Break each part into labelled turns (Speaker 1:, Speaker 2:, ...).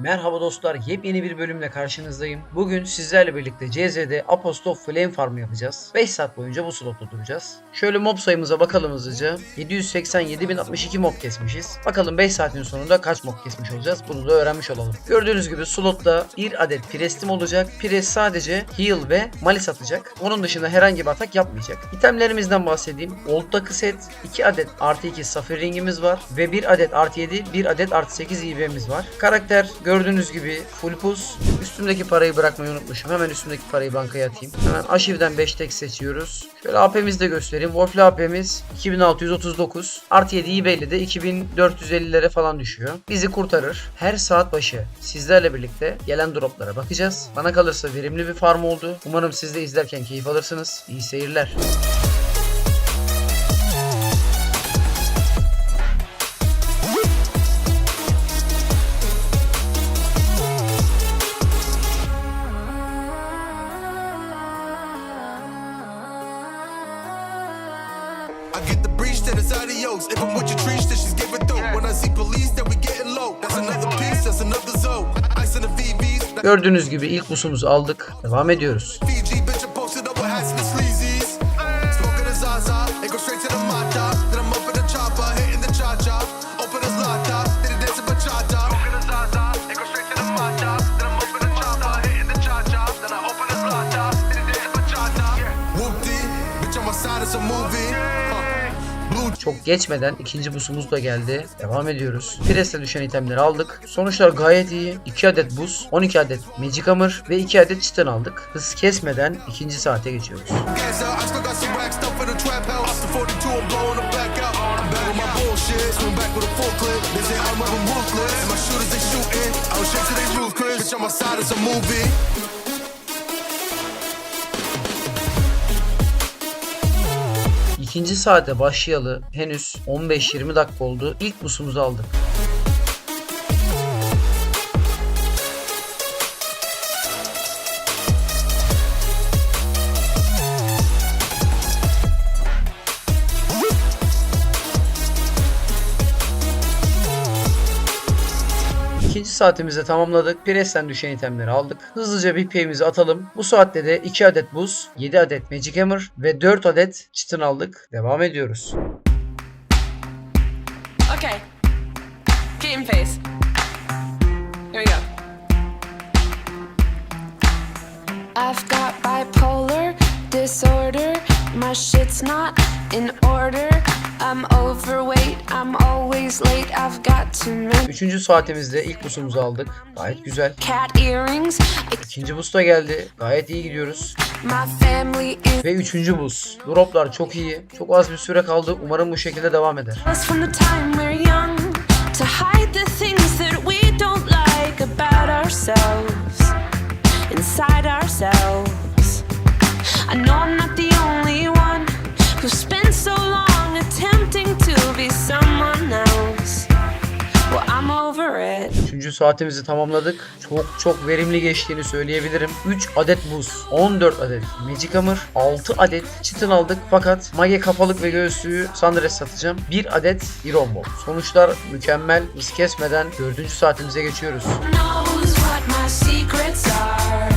Speaker 1: Merhaba dostlar, yepyeni bir bölümle karşınızdayım. Bugün sizlerle birlikte CZ'de Apostof Flame Farm yapacağız. 5 saat boyunca bu slotta duracağız. Şöyle mob sayımıza bakalım hızlıca. 787.062 mob kesmişiz. Bakalım 5 saatin sonunda kaç mob kesmiş olacağız bunu da öğrenmiş olalım. Gördüğünüz gibi slotta bir adet Pirestim olacak. Pires sadece heal ve malis atacak. Onun dışında herhangi bir atak yapmayacak. İtemlerimizden bahsedeyim. Old Duck'ı set, 2 adet artı 2 safir ringimiz var ve 1 adet artı 7, 1 adet artı 8 IB'miz var. Karakter gördüğünüz gibi full pus. Üstümdeki parayı bırakmayı unutmuşum. Hemen üstümdeki parayı bankaya atayım. Hemen Aşiv'den 5 tek seçiyoruz. Şöyle AP'mizi de göstereyim. Wolf'le AP'miz 2639. Artı 7 IB'li de 2450'lere falan düşüyor. Bizi kurtarır. Her saat başı sizlerle birlikte gelen droplara bakacağız. Bana kalırsa verimli bir farm oldu. Umarım siz de izlerken keyif alırsınız. İyi seyirler.
Speaker 2: İs adios. If I'm with your trees, then she's giving through. When I see police, then we getting low. That's another piece, that's another zone. Ice in the VVs,
Speaker 1: Gördüğünüz gibi ilk busumuzu aldık. Devam ediyoruz. Çok geçmeden ikinci busumuz da geldi. Devam ediyoruz. Pres'le düşen itemleri aldık. Sonuçlar gayet iyi. 2 adet buz, 12 adet Magic Hammer ve 2 adet Chitin aldık. Hız kesmeden ikinci saate geçiyoruz. İkinci saate başlayalı henüz 15-20 dakika oldu. İlk busumuzu aldık. Saatimizi tamamladık. Presten düşen itemleri aldık. Hızlıca bir pay'imizi atalım. Bu saatte de 2 adet buz, 7 adet Magic Hammer ve 4 adet Chitin aldık. Devam ediyoruz.
Speaker 3: Okay. Game face. Here we go.
Speaker 4: I've got bipolar disorder. My shit's not in order. I'm overweight. I'm always late. I've got too many
Speaker 1: Üçüncü saatimizde ilk busumuzu aldık. Gayet güzel. İkinci bus da geldi. Gayet iyi gidiyoruz. Ve üçüncü bus. Droplar çok iyi. Çok az bir süre kaldı. Umarım bu şekilde devam eder. Üçüncü saatimizi tamamladık. Çok çok verimli geçtiğini söyleyebilirim. 3 adet buz, 14 adet Magic Hammer, 6 adet Chitin aldık. Fakat Mage kafalık ve göğüslüğü Sandres satacağım. 1 adet Iron Ball. Sonuçlar mükemmel. Hız kesmeden 4. saatimize geçiyoruz.
Speaker 4: knows what my secrets are.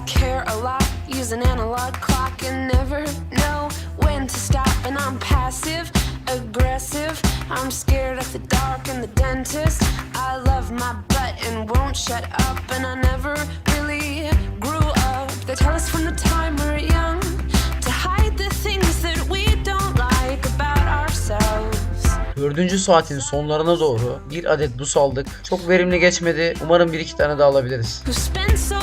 Speaker 4: I care a lot. Use an analog clock and never know when to stop. And I'm passive aggressive. I'm scared of the dark and the dentist. I love my butt and won't shut up. And I never really grew up. They tell us from the time we're young to hide the things that we don't like about ourselves.
Speaker 1: Dördüncü saatin sonlarına doğru bir adet buz aldık. Çok verimli geçmedi. Umarım bir iki tane daha alabiliriz.
Speaker 4: Who so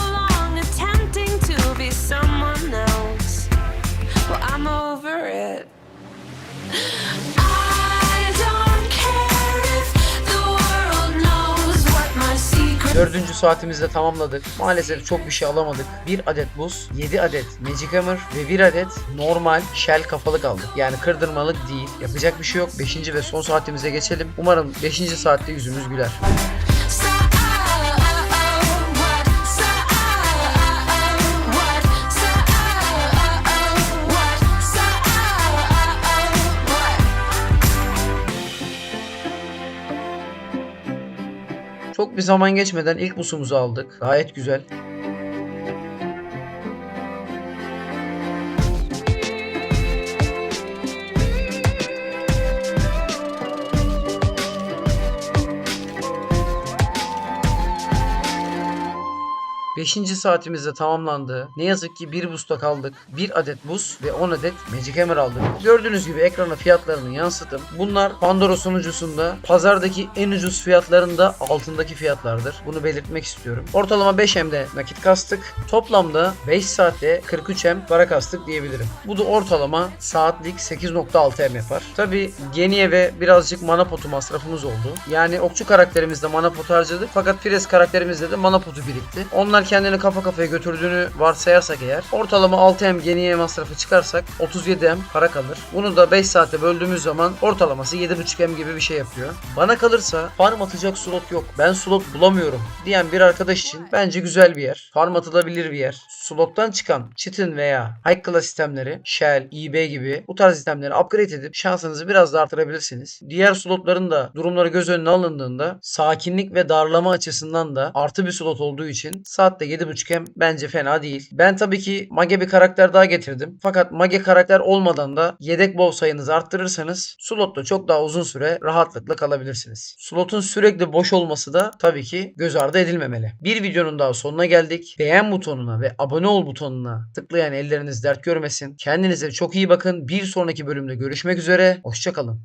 Speaker 1: Dördüncü saatimizde tamamladık. Maalesef çok bir şey alamadık. Bir adet buz, 7 adet Magic Hammer ve bir adet normal shell kafalık aldık. Yani kırdırmalık değil. Yapacak bir şey yok. Beşinci ve son saatimize geçelim. Umarım beşinci saatte yüzümüz güler. Çok bir zaman geçmeden ilk busumuzu aldık. Gayet güzel. Beşinci saatimizde tamamlandı. Ne yazık ki bir busta kaldık. Bir adet buz ve 10 adet Magic Hammer aldık. Gördüğünüz gibi ekrana fiyatlarını yansıttım. Bunlar Pandora sunucusunda pazardaki en ucuz fiyatlarında altındaki fiyatlardır. Bunu belirtmek istiyorum. Ortalama 5M'de nakit kastık. Toplamda 5 saatte 43M para kastık diyebilirim. Bu da ortalama saatlik 8.6M yapar. Tabi geniye ve birazcık mana potu masrafımız oldu. Yani okçu karakterimizde mana potu harcadık fakat Pires karakterimizde de mana potu birikti. Onlar kendini kafa kafaya götürdüğünü varsayarsak eğer ortalama 6M geniye masrafı çıkarsak 37M para kalır. Bunu da 5 saate böldüğümüz zaman ortalaması 7.5M gibi bir şey yapıyor. Bana kalırsa farm atacak slot yok. Ben slot bulamıyorum diyen bir arkadaş için bence güzel bir yer. Farm atılabilir bir yer. Slottan çıkan Chitin veya Class sistemleri Shell, eBay gibi bu tarz sistemleri upgrade edip şansınızı biraz da artırabilirsiniz. Diğer slotların da durumları göz önüne alındığında sakinlik ve darlama açısından da artı bir slot olduğu için saatte 7.5M bence fena değil. Ben tabii ki Mage bir karakter daha getirdim. Fakat Mage karakter olmadan da yedek bol sayınızı arttırırsanız slotta çok daha uzun süre rahatlıkla kalabilirsiniz. Slotun sürekli boş olması da tabii ki göz ardı edilmemeli. Bir videonun daha sonuna geldik. Beğen butonuna ve abone ol butonuna tıklayan elleriniz dert görmesin. Kendinize çok iyi bakın. Bir sonraki bölümde görüşmek üzere. Hoşçakalın.